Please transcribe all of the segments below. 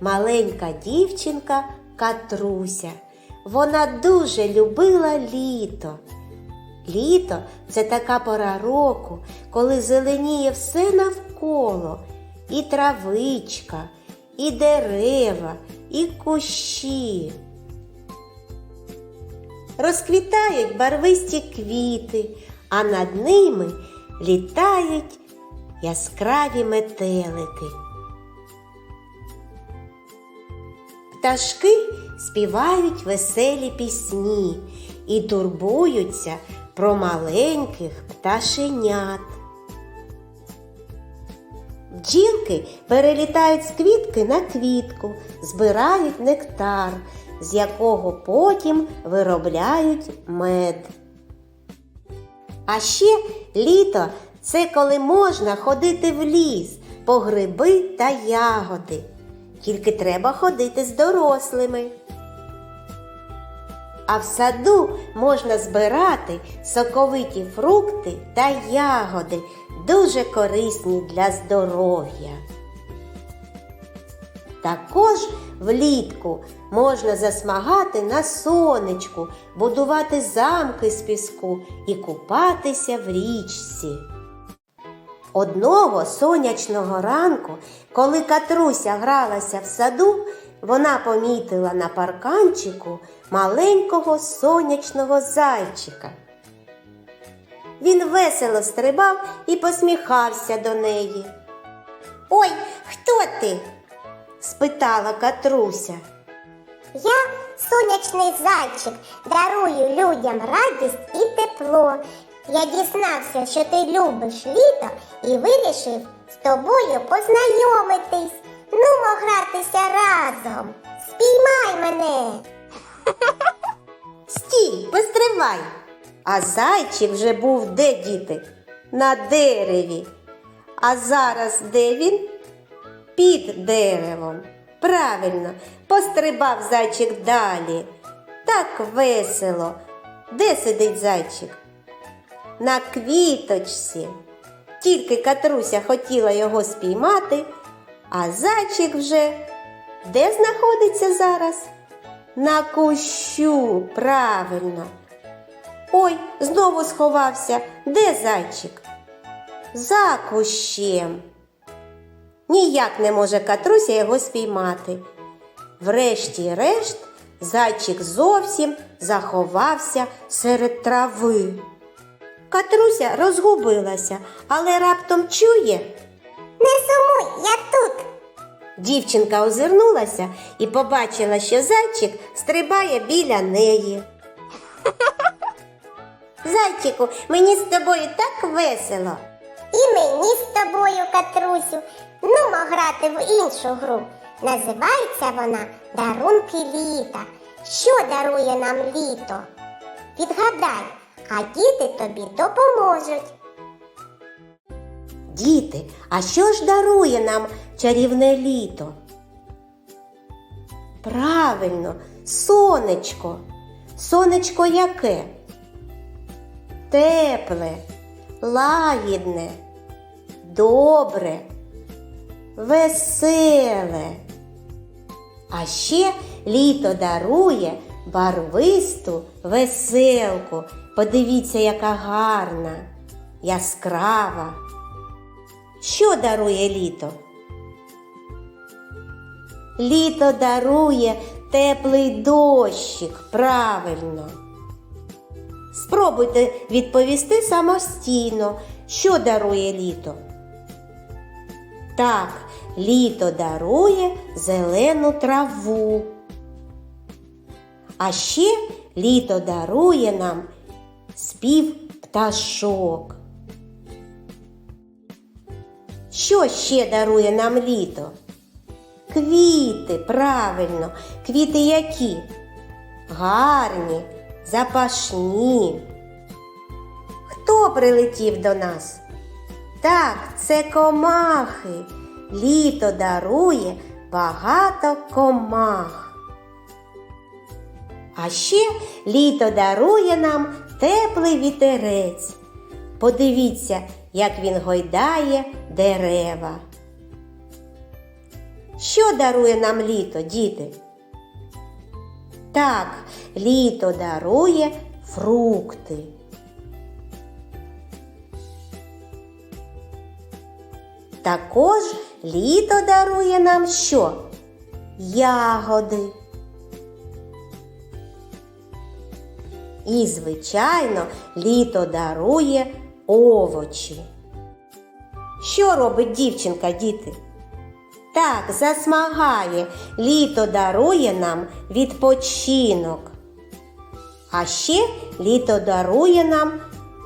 маленька дівчинка Катруся. Вона дуже любила літо. Літо це така пора року, коли зеленіє все навколо, і травичка, і дерева, і кущі. Розквітають барвисті квіти, а над ними літають яскраві метелики. Пташки співають веселі пісні і турбуються про маленьких пташенят. Бджілки перелітають з квітки на квітку, збирають нектар, з якого потім виробляють мед. А ще літо це коли можна ходити в ліс по гриби та ягоди. Тільки треба ходити з дорослими. А в саду можна збирати соковиті фрукти та ягоди, дуже корисні для здоров'я. Також влітку можна засмагати на сонечку, будувати замки з піску і купатися в річці. Одного сонячного ранку, коли Катруся гралася в саду, вона помітила на парканчику маленького сонячного зайчика. Він весело стрибав і посміхався до неї. Ой, хто ти? спитала Катруся. Я сонячний зайчик, дарую людям радість і тепло. Я дізнався, що ти любиш літо і вирішив з тобою познайомитись. Нумо гратися разом. Спіймай мене. Стій, постривай. А зайчик вже був де діти? На дереві. А зараз де він? Під деревом. Правильно, пострибав зайчик далі. Так весело. Де сидить зайчик? На квіточці. Тільки Катруся хотіла його спіймати, а зайчик вже де знаходиться зараз? На кущу, правильно. Ой, знову сховався. Де зайчик? За кущем. Ніяк не може Катруся його спіймати. Врешті-решт, зайчик зовсім заховався серед трави. Катруся розгубилася, але раптом чує. Не сумуй, я тут. Дівчинка озирнулася і побачила, що зайчик стрибає біля неї. Зайчику, мені з тобою так весело. І мені з тобою, Катрусю. Нумо грати в іншу гру. Називається вона Дарунки літа. Що дарує нам літо? Підгадай, а діти тобі допоможуть. Діти, а що ж дарує нам чарівне літо? Правильно, сонечко. Сонечко яке? Тепле, лагідне, добре, веселе. А ще літо дарує барвисту веселку. Подивіться, яка гарна, яскрава. Що дарує літо? Літо дарує теплий дощик, правильно. Спробуйте відповісти самостійно, що дарує літо. Так, літо дарує зелену траву. А ще літо дарує нам спів пташок. Що ще дарує нам літо? Квіти, правильно, квіти які? Гарні, запашні. Хто прилетів до нас? Так, це комахи. Літо дарує багато комах. А ще літо дарує нам теплий вітерець. Подивіться, як він гойдає дерева. Що дарує нам літо, діти? Так, літо дарує фрукти. Також літо дарує нам що? Ягоди. І, звичайно, літо дарує овочі. Що робить дівчинка, діти? Так, засмагає. Літо дарує нам відпочинок. А ще літо дарує нам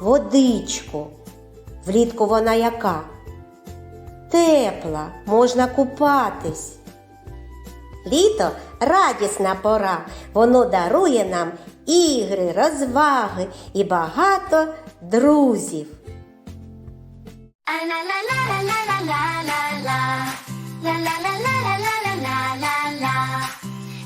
водичку. Влітку вона яка? Тепла, можна купатись. Літо радісна пора, воно дарує нам ігри, розваги і багато друзів.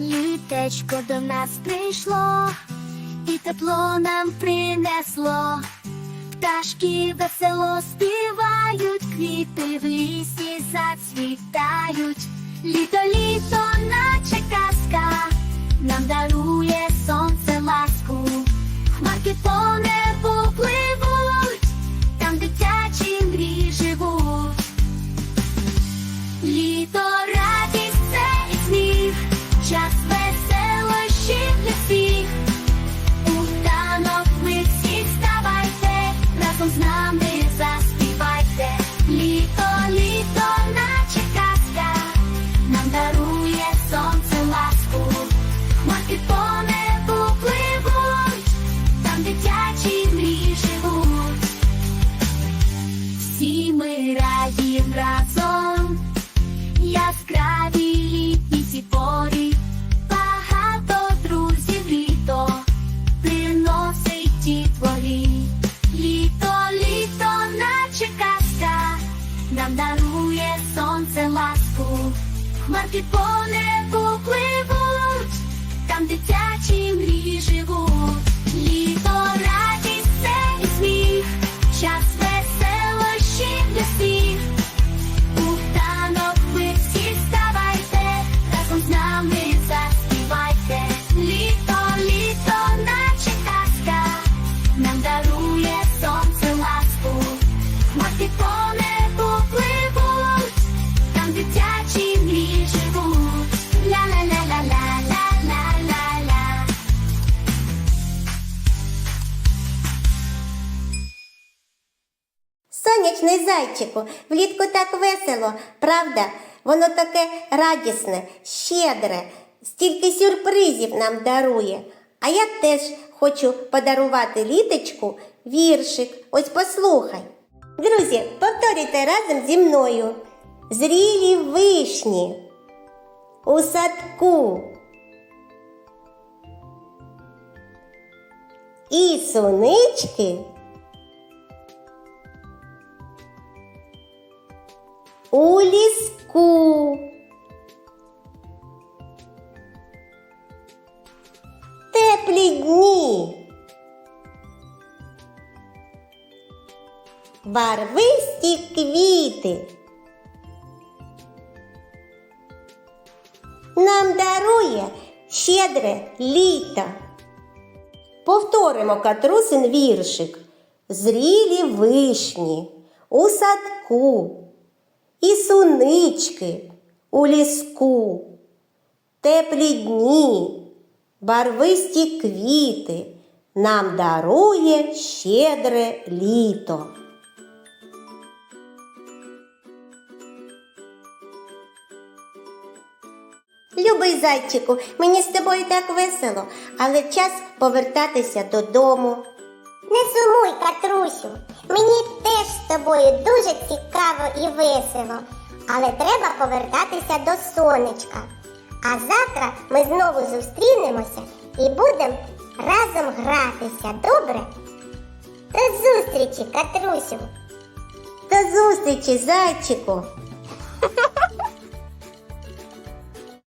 Літечко до нас прийшло, і тепло нам принесло. Пташки весело співають, квіти в лісі зацвітають, літо літо на. Раді разом, яскраві літні ці порі, багато друзів літо приносить ті творі. Літо, літо, наче казка, нам дарує сонце ласку, хмарки по небу пливуть, там дитячі мрії живуть. Сонячний зайчику, влітку так весело, правда? Воно таке радісне, щедре, стільки сюрпризів нам дарує. А я теж хочу подарувати літочку віршик. Ось послухай. Друзі, повторюйте разом зі мною. Зрілі вишні у садку. І сунички у ліску. Теплі дні. Барвисті квіти. Нам дарує щедре літо. Повторимо катрусин віршик. Зрілі вишні у садку і сунички у ліску, теплі дні, барвисті квіти нам дарує щедре літо. Любий зайчику, мені з тобою так весело, але час повертатися додому. Не сумуй, Катрусю. Мені теж з тобою дуже цікаво і весело. Але треба повертатися до сонечка. А завтра ми знову зустрінемося і будемо разом гратися, добре? До зустрічі, Катрусю! До зустрічі, зайчику!